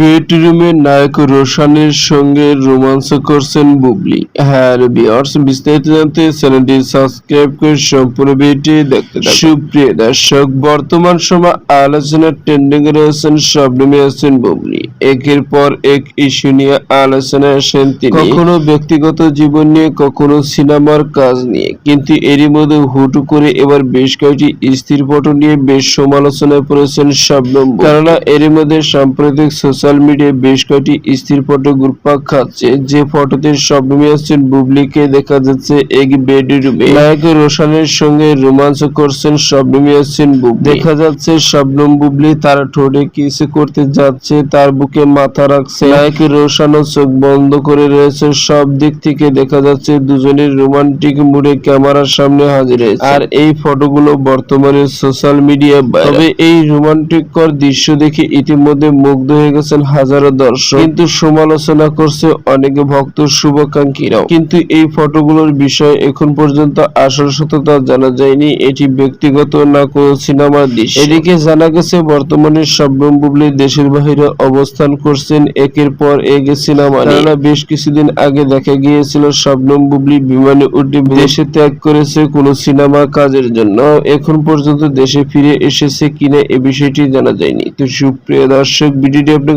বেডরুমে নায়ক রোশানের সঙ্গে রোমান্স করছেন বুবলি। হ্যাঁ বিয়ার্স বিস্তারিত জানতে চ্যানেলটি সাবস্ক্রাইব করে সম্পূর্ণ ভিডিওটি দেখতে সুপ্রিয় দর্শক, বর্তমান সময় আলোচনার ট্রেন্ডিং রয়েছেন শবনমে আছেন বুবলি। একের পর এক ইস্যু নিয়ে আলোচনায় আসেন তিনি। কখনো ব্যক্তিগত জীবন নিয়ে, কখনো সিনেমার কাজ নিয়ে। কিন্তু এরই মধ্যে হুটু করে এবার বেশ কয়েকটি স্থির ফটো নিয়ে বেশ সমালোচনায় পড়েছেন শবনম কেননা, এরই মধ্যে সাম্প্রতিক সোশ্যাল মিডিয়ায় বেশ কয়েকটি স্থির ফটো ঘুরপাক খাচ্ছে যে ফটোতে শবনমী আসছেন বুবলিকে দেখা যাচ্ছে এক বেডরুমে। নায়ক রোশানের সঙ্গে রোমাঞ্চ করছেন শবনমী আসছেন বুবলি। দেখা যাচ্ছে শবনম বুবলি তার ঠোঁটে কিসে করতে যাচ্ছে, তার বুকে মাথা রাখছে। নায়ক রোশানও চোখ বন্ধ করে রয়েছে, সব দিক থেকে দেখা যাচ্ছে দুজনের রোমান্টিক মুডে ক্যামেরার সামনে হাজির হয়েছে। আর এই ফটোগুলো বর্তমানে সোশ্যাল মিডিয়া তবে এই রোমান্টিক কর দৃশ্য দেখে ইতিমধ্যে মুগ্ধ হয়ে গেছেন হাজারো দর্শক। কিন্তু সমালোচনা করছে অনেক ভক্ত শুভাকাঙ্ক্ষীরাও। কিন্তু এই ফটোগুলোর বিষয়ে এখন পর্যন্ত আসল সত্যতা জানা যায়নি। এটি ব্যক্তিগত না কোনো সিনেমার দৃশ্য। এদিকে জানা গেছে বর্তমানে শবনম বুবলি দেশের বাইরে অবস্থান করছেন। একের পর এক সিনেমা কেননা বেশ কিছুদিন আগে দেখা গিয়েছিল শবনম বুবলি বিমানে উঠে দেশে ত্যাগ করেছে কোনো সিনেমা কাজের জন্য। এখন পর্যন্ত দেশে ফিরে এসেছে কিনা এ বিষয়টি জানা যায়নি। তো সুপ্রিয় দর্শক ভিডিওটি আপনার